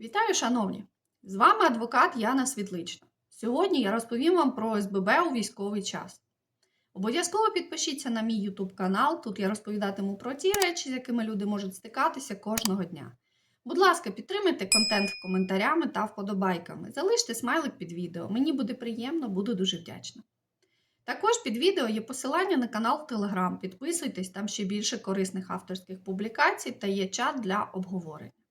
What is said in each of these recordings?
Вітаю, шановні! З вами адвокат Яна Світлична. Сьогодні я розповім вам про СББ у військовий час. Обов'язково підпишіться на мій YouTube канал. Тут я розповідатиму про ті речі, з якими люди можуть стикатися кожного дня. Будь ласка, підтримайте контент коментарями та вподобайками. Залиште смайлик під відео. Мені буде приємно, буду дуже вдячна. Також під відео є посилання на канал в Telegram. Підписуйтесь, там ще більше корисних авторських публікацій та є чат для обговорення.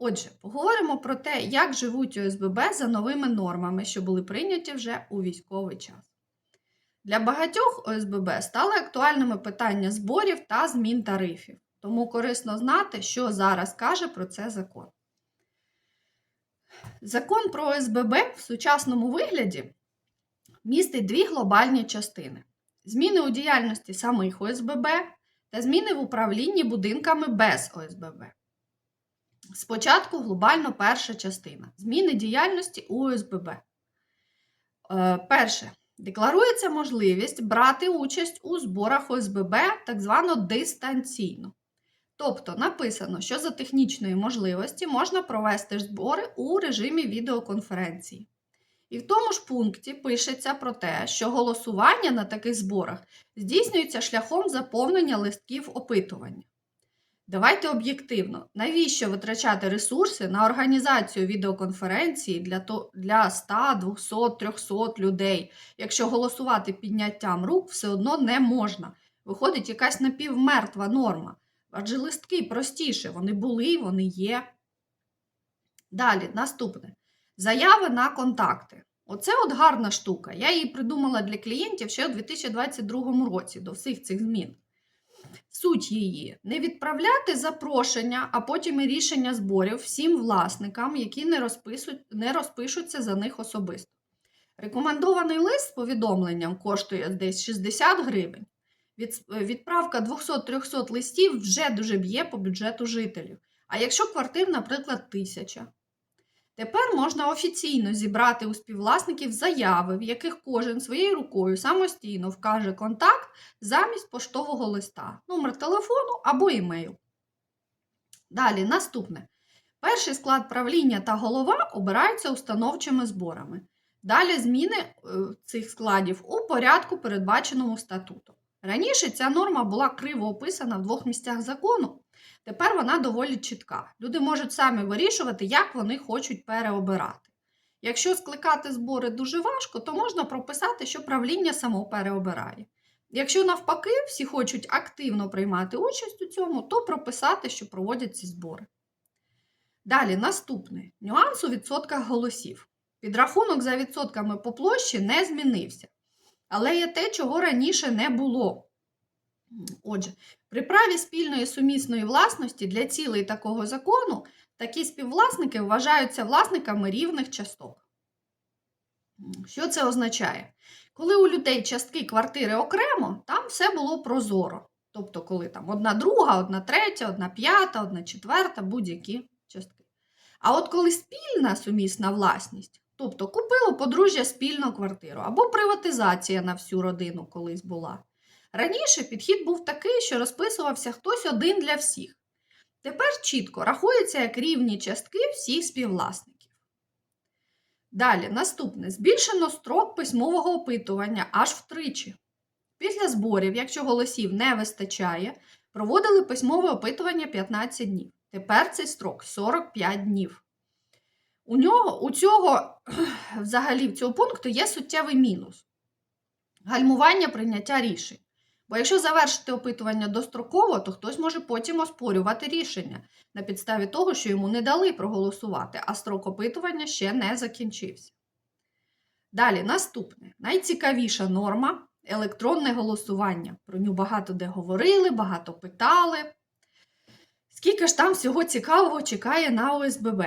Отже, поговоримо про те, як живуть ОСББ за новими нормами, що були прийняті вже у військовий час. Для багатьох ОСББ стали актуальними питання зборів та змін тарифів, тому корисно знати, що зараз каже про це закон. Закон про ОСББ в сучасному вигляді містить дві глобальні частини: зміни у діяльності самих ОСББ та зміни в управлінні будинками без ОСББ. Спочатку глобально перша частина зміни діяльності ОСББ. Е, перше. Декларується можливість брати участь у зборах ОСББ так звано дистанційно. Тобто написано, що за технічної можливості можна провести збори у режимі відеоконференції. І в тому ж пункті пишеться про те, що голосування на таких зборах здійснюється шляхом заповнення листків опитування. Давайте об'єктивно, навіщо витрачати ресурси на організацію відеоконференції для для 100, 200, 300 людей, якщо голосувати підняттям рук все одно не можна. Виходить якась напівмертва норма. Адже листки простіше, вони були, вони є. Далі, наступне. Заяви на контакти. Оце от гарна штука. Я її придумала для клієнтів ще у 2022 році до всіх цих змін. Суть її не відправляти запрошення, а потім і рішення зборів всім власникам, які не, розписують, не розпишуться за них особисто. Рекомендований лист з повідомленням коштує десь 60 гривень. Від, відправка 200-300 листів вже дуже б'є по бюджету жителів. А якщо квартир, наприклад, 1000. Тепер можна офіційно зібрати у співвласників заяви, в яких кожен своєю рукою самостійно вкаже контакт замість поштового листа, номер телефону або імейл. Далі, наступне. Перший склад правління та голова обираються установчими зборами. Далі зміни е, цих складів у порядку, передбаченому статутом. Раніше ця норма була криво описана в двох місцях закону. Тепер вона доволі чітка. Люди можуть самі вирішувати, як вони хочуть переобирати. Якщо скликати збори дуже важко, то можна прописати, що правління само переобирає. Якщо навпаки всі хочуть активно приймати участь у цьому, то прописати, що проводять ці збори. Далі наступний нюанс у відсотках голосів. Підрахунок за відсотками по площі не змінився. Але є те, чого раніше не було. Отже, при праві спільної сумісної власності для цілей такого закону такі співвласники вважаються власниками рівних часток. Що це означає? Коли у людей частки квартири окремо, там все було прозоро. Тобто, коли там одна друга, одна третя, одна п'ята, одна четверта, будь-які частки. А от коли спільна сумісна власність, тобто купило подружжя спільну квартиру або приватизація на всю родину колись була. Раніше підхід був такий, що розписувався хтось один для всіх. Тепер чітко рахується як рівні частки всіх співвласників. Далі, наступне: збільшено строк письмового опитування аж втричі. Після зборів, якщо голосів не вистачає, проводили письмове опитування 15 днів. Тепер цей строк 45 днів. У нього, у цього, взагалі, в цього пункту є суттєвий мінус гальмування прийняття рішень. Бо якщо завершити опитування достроково, то хтось може потім оспорювати рішення на підставі того, що йому не дали проголосувати, а строк опитування ще не закінчився. Далі, наступне найцікавіша норма електронне голосування. Про нього багато де говорили, багато питали. Скільки ж там всього цікавого чекає на ОСББ?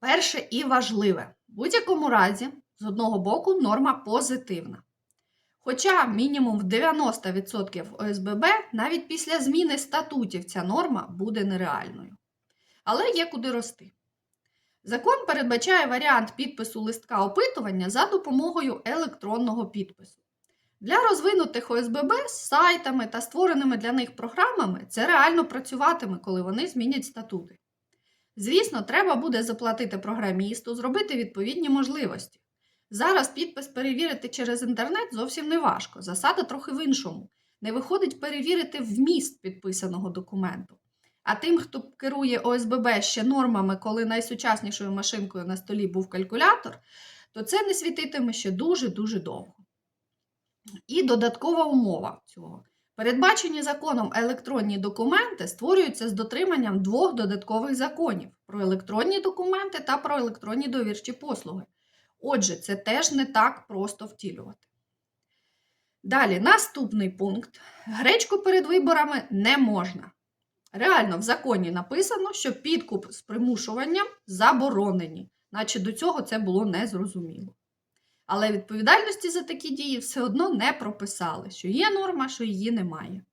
Перше і важливе. В будь-якому разі, з одного боку, норма позитивна. Хоча мінімум в 90% ОСББ навіть після зміни статутів ця норма буде нереальною. Але є куди рости. Закон передбачає варіант підпису листка опитування за допомогою електронного підпису. Для розвинутих ОСББ з сайтами та створеними для них програмами це реально працюватиме, коли вони змінять статути. Звісно, треба буде заплатити програмісту, зробити відповідні можливості. Зараз підпис перевірити через інтернет зовсім не важко. Засада трохи в іншому. Не виходить перевірити вміст підписаного документу. А тим, хто керує ОСББ ще нормами, коли найсучаснішою машинкою на столі був калькулятор, то це не світитиме ще дуже-дуже довго. І додаткова умова цього. Передбачені законом електронні документи створюються з дотриманням двох додаткових законів про електронні документи та про електронні довірчі послуги. Отже, це теж не так просто втілювати. Далі, наступний пункт. Гречку перед виборами не можна. Реально, в законі написано, що підкуп з примушуванням заборонені, наче до цього це було незрозуміло. Але відповідальності за такі дії все одно не прописали, що є норма, що її немає.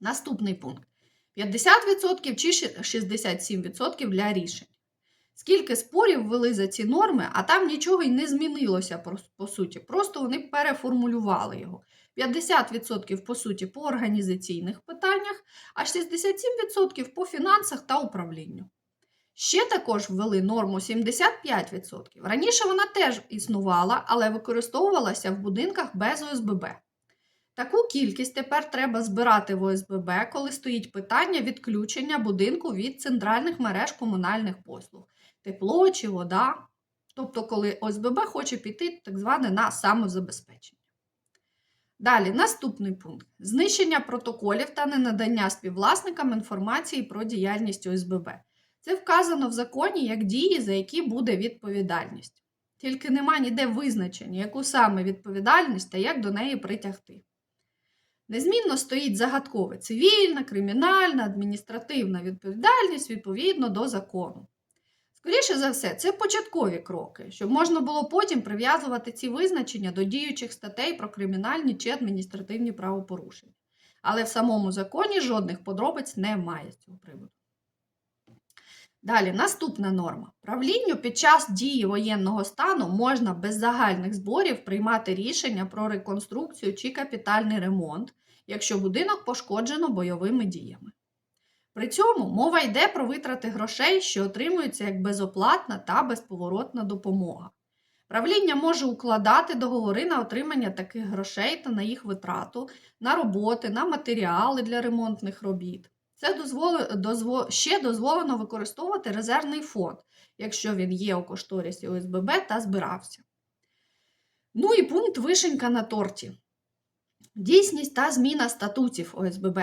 Наступний пункт: 50% чи 67% для рішень. Скільки спорів ввели за ці норми, а там нічого й не змінилося по, суті. Просто вони переформулювали його. 50% по суті по організаційних питаннях, а 67% по фінансах та управлінню. Ще також ввели норму 75%. Раніше вона теж існувала, але використовувалася в будинках без ОСББ. Таку кількість тепер треба збирати в ОСББ, коли стоїть питання відключення будинку від центральних мереж комунальних послуг, тепло чи вода. Тобто, коли ОСББ хоче піти так зване на самозабезпечення. Далі, наступний пункт: знищення протоколів та ненадання співвласникам інформації про діяльність ОСББ. Це вказано в законі як дії, за які буде відповідальність. Тільки нема ніде визначення, яку саме відповідальність та як до неї притягти. Незмінно стоїть загадкове цивільна, кримінальна, адміністративна відповідальність відповідно до закону. Скоріше за все, це початкові кроки, щоб можна було потім прив'язувати ці визначення до діючих статей про кримінальні чи адміністративні правопорушення. Але в самому законі жодних подробиць немає з цього приводу. Далі, наступна норма. Правлінню під час дії воєнного стану можна без загальних зборів приймати рішення про реконструкцію чи капітальний ремонт, якщо будинок пошкоджено бойовими діями. При цьому мова йде про витрати грошей, що отримуються як безоплатна та безповоротна допомога. Правління може укладати договори на отримання таких грошей та на їх витрату, на роботи, на матеріали для ремонтних робіт. Це дозволи, дозво, ще дозволено використовувати резервний фонд, якщо він є у кошторисі ОСББ та збирався. Ну і пункт вишенька на торті. Дійсність та зміна статутів ОСББ.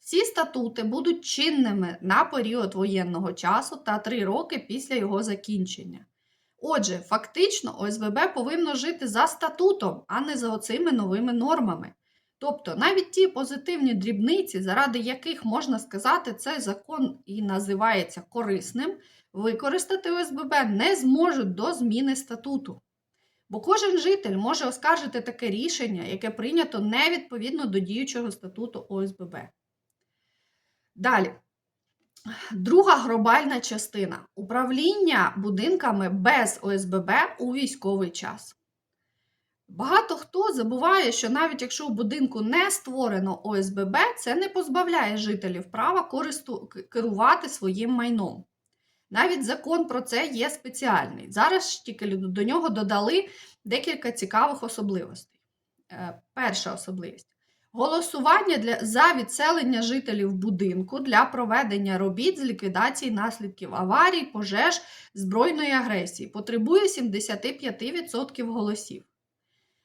Всі статути будуть чинними на період воєнного часу та 3 роки після його закінчення. Отже, фактично, ОСББ повинно жити за статутом, а не за оцими новими нормами. Тобто навіть ті позитивні дрібниці, заради яких можна сказати, цей закон і називається корисним, використати ОСББ не зможуть до зміни статуту. Бо кожен житель може оскаржити таке рішення, яке прийнято не відповідно до діючого статуту ОСББ. Далі. Друга глобальна частина управління будинками без ОСББ у військовий час. Багато хто забуває, що навіть якщо в будинку не створено ОСББ, це не позбавляє жителів права користу... керувати своїм майном. Навіть закон про це є спеціальний. Зараз тільки до нього додали декілька цікавих особливостей. Е, перша особливість. Голосування для, за відселення жителів будинку для проведення робіт з ліквідації наслідків аварій, пожеж, збройної агресії потребує 75% голосів.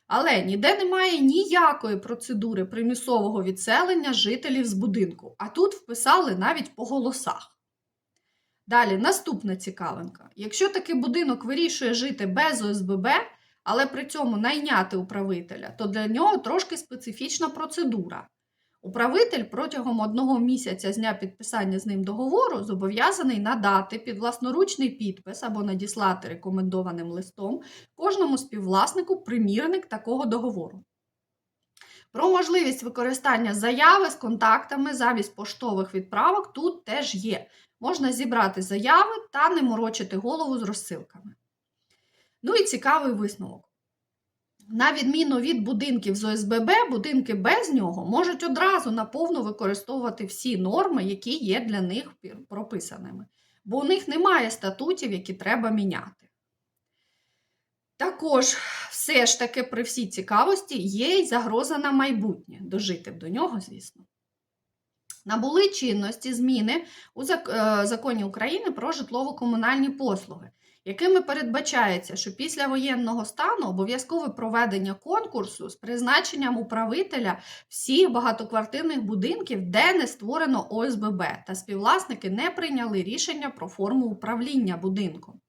Але ніде немає ніякої процедури примусового відселення жителів з будинку, а тут вписали навіть по голосах. Далі, наступна цікавинка. Якщо такий будинок вирішує жити без ОСББ, але при цьому найняти управителя, то для нього трошки специфічна процедура. Управитель протягом одного місяця з дня підписання з ним договору зобов'язаний надати під власноручний підпис або надіслати рекомендованим листом кожному співвласнику примірник такого договору. Про можливість використання заяви з контактами замість поштових відправок тут теж є. Можна зібрати заяви та не морочити голову з розсилками. Ну і цікавий висновок. На відміну від будинків з ОСББ, будинки без нього можуть одразу наповну використовувати всі норми, які є для них прописаними. бо у них немає статутів, які треба міняти. Також, все ж таки, при всій цікавості є й загроза на майбутнє. Дожити до нього, звісно. Набули чинності зміни у е, законі України про житлово-комунальні послуги, якими передбачається, що після воєнного стану обов'язкове проведення конкурсу з призначенням управителя всіх багатоквартирних будинків, де не створено ОСББ, та співвласники не прийняли рішення про форму управління будинком.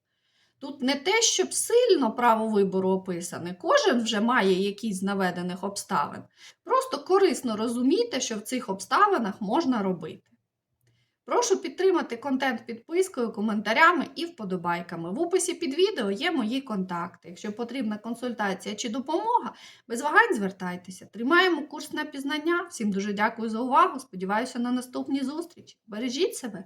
Тут не те, щоб сильно право вибору описане, кожен вже має якісь з наведених обставин. Просто корисно розуміти, що в цих обставинах можна робити. Прошу підтримати контент підпискою, коментарями і вподобайками. В описі під відео є мої контакти. Якщо потрібна консультація чи допомога, без вагань звертайтеся. Тримаємо курс на пізнання. Всім дуже дякую за увагу. Сподіваюся на наступні зустрічі. Бережіть себе!